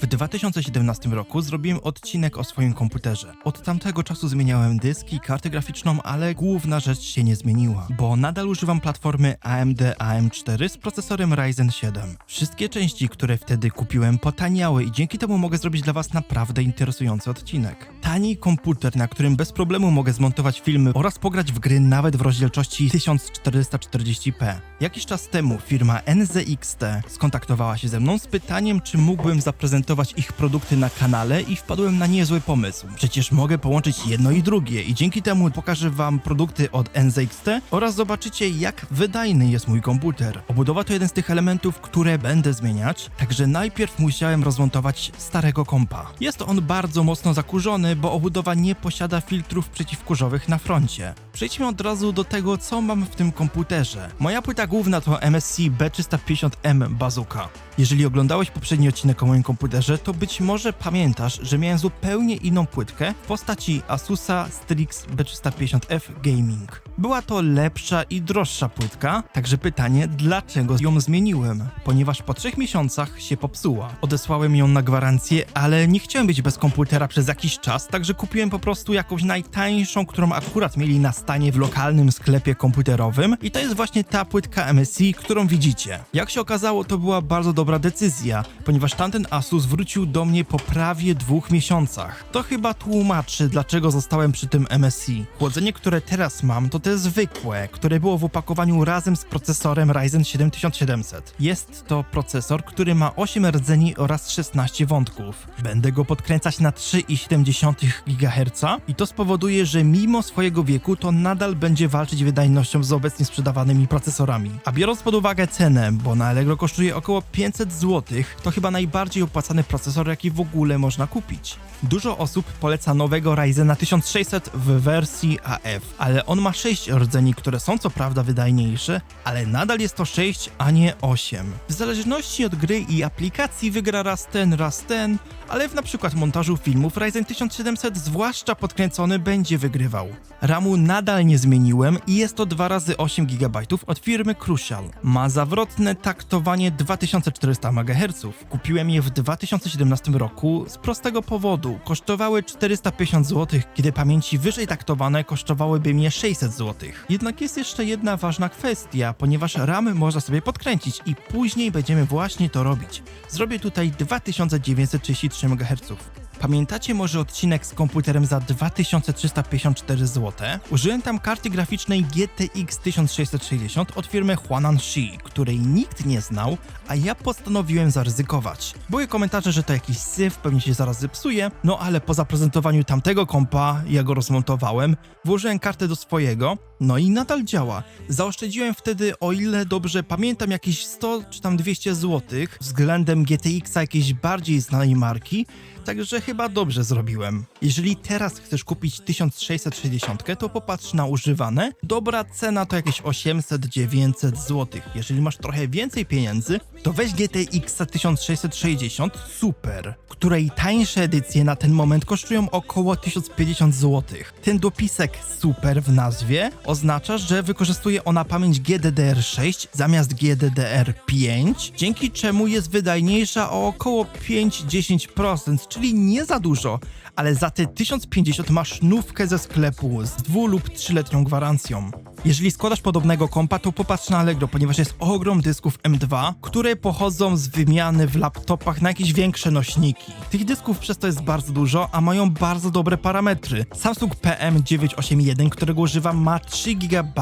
W 2017 roku zrobiłem odcinek o swoim komputerze. Od tamtego czasu zmieniałem dyski, kartę graficzną, ale główna rzecz się nie zmieniła, bo nadal używam platformy AMD AM4 z procesorem Ryzen 7. Wszystkie części, które wtedy kupiłem, potaniały i dzięki temu mogę zrobić dla Was naprawdę interesujący odcinek. Tani komputer, na którym bez problemu mogę zmontować filmy oraz pograć w gry nawet w rozdzielczości 1440p. Jakiś czas temu firma NZXT skontaktowała się ze mną z pytaniem, czy mógłbym zaprezentować ich produkty na kanale i wpadłem na niezły pomysł. Przecież mogę połączyć jedno i drugie i dzięki temu pokażę wam produkty od NZXT oraz zobaczycie jak wydajny jest mój komputer. Obudowa to jeden z tych elementów, które będę zmieniać, także najpierw musiałem rozmontować starego kompa. Jest on bardzo mocno zakurzony, bo obudowa nie posiada filtrów przeciwkurzowych na froncie. Przejdźmy od razu do tego, co mam w tym komputerze. Moja płyta główna to MSC B350M Bazooka. Jeżeli oglądałeś poprzedni odcinek o moim komputerze, to być może pamiętasz, że miałem zupełnie inną płytkę w postaci Asusa Strix B350F Gaming. Była to lepsza i droższa płytka, także pytanie, dlaczego ją zmieniłem? Ponieważ po trzech miesiącach się popsuła. Odesłałem ją na gwarancję, ale nie chciałem być bez komputera przez jakiś czas, także kupiłem po prostu jakąś najtańszą, którą akurat mieli na stanie w lokalnym sklepie komputerowym i to jest właśnie ta płytka MSI, którą widzicie. Jak się okazało, to była bardzo dobra decyzja, ponieważ tamten Asus wrócił do mnie po prawie dwóch miesiącach. To chyba tłumaczy, dlaczego zostałem przy tym MSI. Chłodzenie, które teraz mam, to te zwykłe, które było w opakowaniu razem z procesorem Ryzen 7700. Jest to procesor, który ma 8 rdzeni oraz 16 wątków. Będę go podkręcać na 3,7 GHz i to spowoduje, że mimo swojego wieku to nadal będzie walczyć wydajnością z obecnie sprzedawanymi procesorami. A biorąc pod uwagę cenę, bo na Allegro kosztuje około 500 zł, to chyba najbardziej opłacany procesor, jaki w ogóle można kupić. Dużo osób poleca nowego Ryzena 1600 w wersji AF, ale on ma 6 rdzeni, które są co prawda wydajniejsze, ale nadal jest to 6, a nie 8. W zależności od gry i aplikacji wygra raz ten, raz ten, ale w przykład montażu filmów Ryzen 1700 zwłaszcza podkręcony będzie wygrywał. RAMu nadal nie zmieniłem i jest to 2 razy 8 GB od firmy Crucial. Ma zawrotne taktowanie 2400 MHz. Kupiłem je w 2017 roku z prostego powodu. Kosztowały 450 zł, kiedy pamięci wyżej taktowane kosztowałyby mnie 600 zł. Jednak jest jeszcze jedna ważna kwestia, ponieważ RAM można sobie podkręcić i później będziemy właśnie to robić. Zrobię tutaj 2933 MHz. Pamiętacie może odcinek z komputerem za 2354 zł? Użyłem tam karty graficznej GTX 1660 od firmy Huanan Shi, której nikt nie znał, a ja postanowiłem zaryzykować. Były komentarze, że to jakiś syf, pewnie się zaraz zepsuje, no ale po zaprezentowaniu tamtego kompa, ja go rozmontowałem, włożyłem kartę do swojego, no i nadal działa. Zaoszczędziłem wtedy, o ile dobrze pamiętam, jakieś 100 czy tam 200 zł względem GTX-a jakiejś bardziej znanej marki, także chyba dobrze zrobiłem. Jeżeli teraz chcesz kupić 1660, to popatrz na używane. Dobra cena to jakieś 800-900 zł. Jeżeli masz trochę więcej pieniędzy, to weź GTX 1660 Super, której tańsze edycje na ten moment kosztują około 1050 zł. Ten dopisek Super w nazwie oznacza, że wykorzystuje ona pamięć GDDR6 zamiast GDDR5, dzięki czemu jest wydajniejsza o około 5-10%, czyli nie za dużo, ale za te 1050 masz nówkę ze sklepu z dwu lub trzyletnią gwarancją. Jeżeli składasz podobnego kompa, to popatrz na Allegro, ponieważ jest ogrom dysków M2, które pochodzą z wymiany w laptopach na jakieś większe nośniki. Tych dysków przez to jest bardzo dużo, a mają bardzo dobre parametry. Samsung PM981, którego używam, ma 3 GB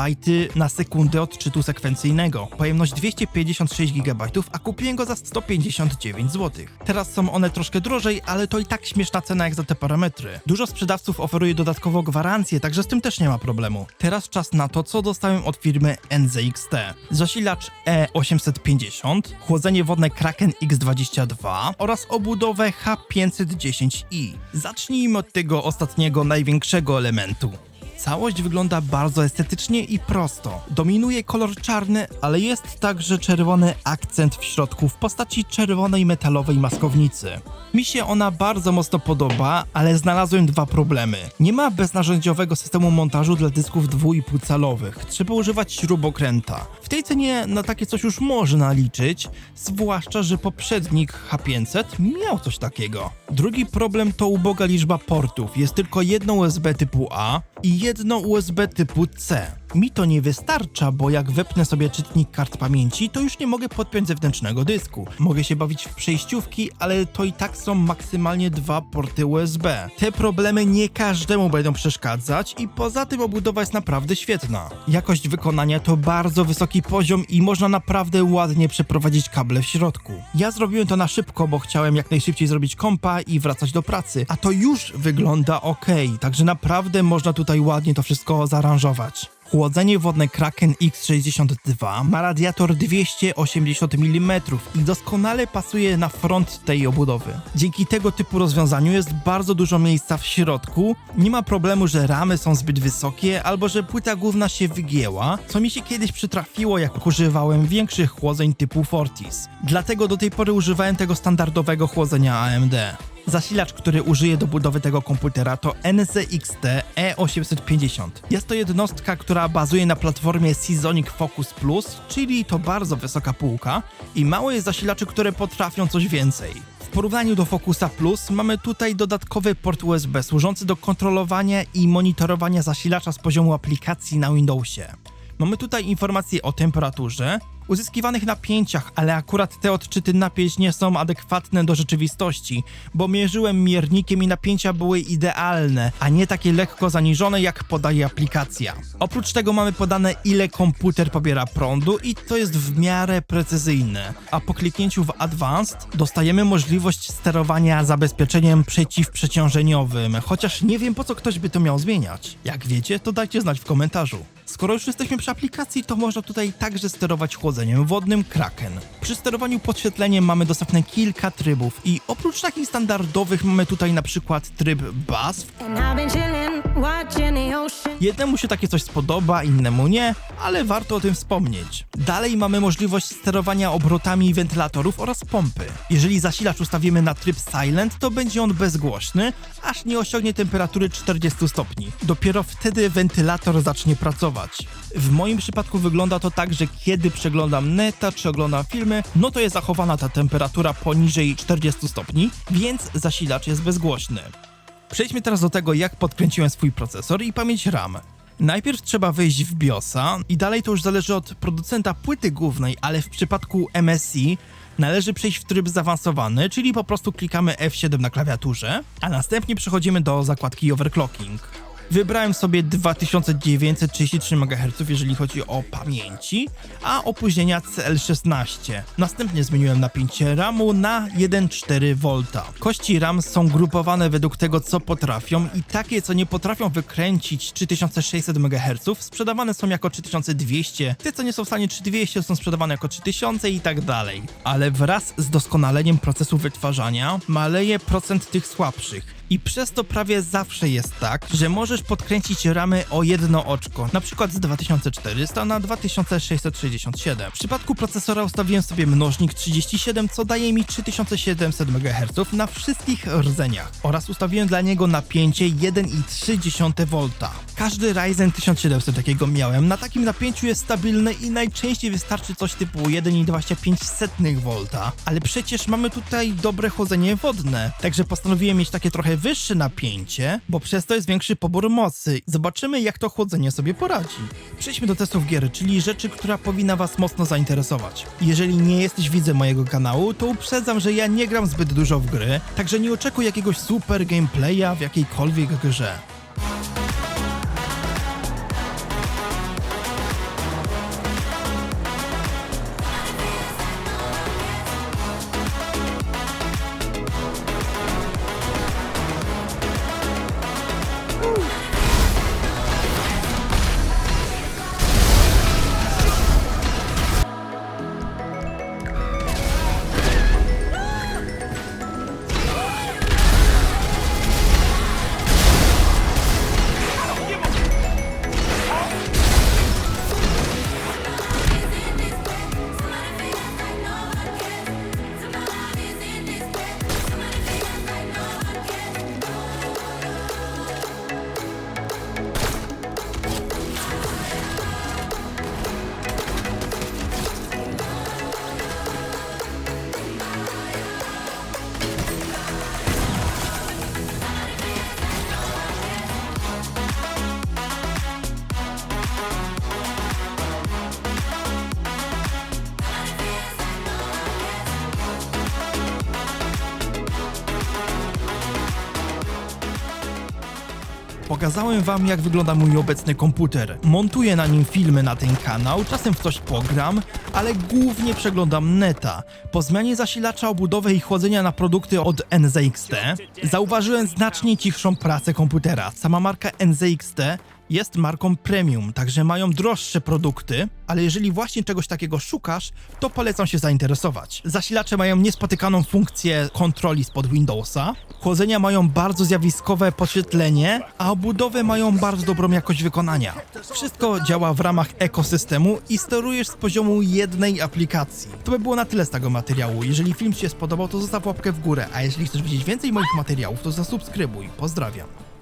na sekundę odczytu sekwencyjnego. Pojemność 256 GB, a kupiłem go za 159 zł. Teraz są one troszkę drożej, ale to i tak śmieszna cena jak za te parametry. Dużo sprzedawców oferuje dodatkowo gwarancję, także z tym też nie ma problemu. Teraz czas na to, co dostałem od firmy NZXT. Zasilacz E850, chłodzenie wodne Kraken X22 oraz obudowę H510i. Zacznijmy od tego ostatniego, największego elementu. Całość wygląda bardzo estetycznie i prosto. Dominuje kolor czarny, ale jest także czerwony akcent w środku w postaci czerwonej metalowej maskownicy. Mi się ona bardzo mocno podoba, ale znalazłem dwa problemy. Nie ma beznarzędziowego systemu montażu dla dysków 2,5 calowych. Trzeba używać śrubokręta. W tej cenie na takie coś już można liczyć, zwłaszcza, że poprzednik H500 miał coś takiego. Drugi problem to uboga liczba portów. Jest tylko jedno USB typu A i jedno USB typu C. Mi to nie wystarcza, bo jak wepnę sobie czytnik kart pamięci, to już nie mogę podpiąć zewnętrznego dysku. Mogę się bawić w przejściówki, ale to i tak są maksymalnie dwa porty USB. Te problemy nie każdemu będą przeszkadzać i poza tym obudowa jest naprawdę świetna. Jakość wykonania to bardzo wysoki poziom i można naprawdę ładnie przeprowadzić kable w środku. Ja zrobiłem to na szybko, bo chciałem jak najszybciej zrobić kompa i wracać do pracy, a to już wygląda ok, także naprawdę można tutaj ładnie to wszystko zaaranżować. Chłodzenie wodne Kraken X62 ma radiator 280 mm i doskonale pasuje na front tej obudowy. Dzięki tego typu rozwiązaniu jest bardzo dużo miejsca w środku, nie ma problemu, że ramy są zbyt wysokie albo że płyta główna się wygięła, co mi się kiedyś przytrafiło jak używałem większych chłodzeń typu Fortis. Dlatego do tej pory używałem tego standardowego chłodzenia AMD. Zasilacz, który użyję do budowy tego komputera to NZXT E850. Jest to jednostka, która bazuje na platformie Seasonic Focus Plus, czyli to bardzo wysoka półka i mało jest zasilaczy, które potrafią coś więcej. W porównaniu do Focusa Plus mamy tutaj dodatkowy port USB służący do kontrolowania i monitorowania zasilacza z poziomu aplikacji na Windowsie. Mamy tutaj informacje o temperaturze, uzyskiwanych napięciach, ale akurat te odczyty napięć nie są adekwatne do rzeczywistości, bo mierzyłem miernikiem i napięcia były idealne, a nie takie lekko zaniżone jak podaje aplikacja. Oprócz tego mamy podane ile komputer pobiera prądu i to jest w miarę precyzyjne, a po kliknięciu w Advanced dostajemy możliwość sterowania zabezpieczeniem przeciwprzeciążeniowym, chociaż nie wiem po co ktoś by to miał zmieniać. Jak wiecie, to dajcie znać w komentarzu. Skoro już jesteśmy przy aplikacji, to można tutaj także sterować chłodzeniem wodnym Kraken. Przy sterowaniu podświetleniem mamy dostępne kilka trybów i oprócz takich standardowych mamy tutaj na przykład tryb BAS. Jednemu się takie coś spodoba, innemu nie, ale warto o tym wspomnieć. Dalej mamy możliwość sterowania obrotami wentylatorów oraz pompy. Jeżeli zasilacz ustawimy na tryb silent, to będzie on bezgłośny, aż nie osiągnie temperatury 40 stopni. Dopiero wtedy wentylator zacznie pracować. W moim przypadku wygląda to tak, że kiedy przeglądam neta czy oglądam filmy, no to jest zachowana ta temperatura poniżej 40 stopni, więc zasilacz jest bezgłośny. Przejdźmy teraz do tego, jak podkręciłem swój procesor i pamięć RAM. Najpierw trzeba wejść w BIOSa i dalej to już zależy od producenta płyty głównej, ale w przypadku MSI należy przejść w tryb zaawansowany, czyli po prostu klikamy F7 na klawiaturze, a następnie przechodzimy do zakładki Overclocking. Wybrałem sobie 2933 MHz, jeżeli chodzi o pamięci, a opóźnienia CL16. Następnie zmieniłem napięcie RAMu na 1,4 V. Kości RAM są grupowane według tego, co potrafią i takie, co nie potrafią wykręcić 3600 MHz, sprzedawane są jako 3200, te, co nie są w stanie 3200, są sprzedawane jako 3000 i tak dalej. Ale wraz z doskonaleniem procesu wytwarzania maleje procent tych słabszych. I przez to prawie zawsze jest tak, że możesz podkręcić ramy o jedno oczko, na przykład z 2400 na 2667. W przypadku procesora ustawiłem sobie mnożnik 37, co daje mi 3700 MHz na wszystkich rdzeniach oraz ustawiłem dla niego napięcie 1,3 V. Każdy Ryzen 1700 takiego miałem, na takim napięciu jest stabilny i najczęściej wystarczy coś typu 1,25 V, ale przecież mamy tutaj dobre chłodzenie wodne, także postanowiłem mieć takie trochę wyższe napięcie, bo przez to jest większy pobór mocy. Zobaczymy, jak to chłodzenie sobie poradzi. Przejdźmy do testów gier, czyli rzeczy, która powinna Was mocno zainteresować. Jeżeli nie jesteś widzem mojego kanału, to uprzedzam, że ja nie gram zbyt dużo w gry, także nie oczekuj jakiegoś super gameplaya w jakiejkolwiek grze. Pokazałem wam jak wygląda mój obecny komputer. Montuję na nim filmy na ten kanał, czasem w coś pogram, ale głównie przeglądam neta. Po zmianie zasilacza, obudowę i chłodzenia na produkty od NZXT zauważyłem znacznie cichszą pracę komputera. Sama marka NZXT jest marką premium, także mają droższe produkty, ale jeżeli właśnie czegoś takiego szukasz, to polecam się zainteresować. Zasilacze mają niespotykaną funkcję kontroli spod Windowsa, chłodzenia mają bardzo zjawiskowe podświetlenie, a obudowy mają bardzo dobrą jakość wykonania. Wszystko działa w ramach ekosystemu i sterujesz z poziomu jednej aplikacji. To by było na tyle z tego materiału. Jeżeli film Ci się spodobał, to zostaw łapkę w górę, a jeżeli chcesz widzieć więcej moich materiałów, to zasubskrybuj. Pozdrawiam.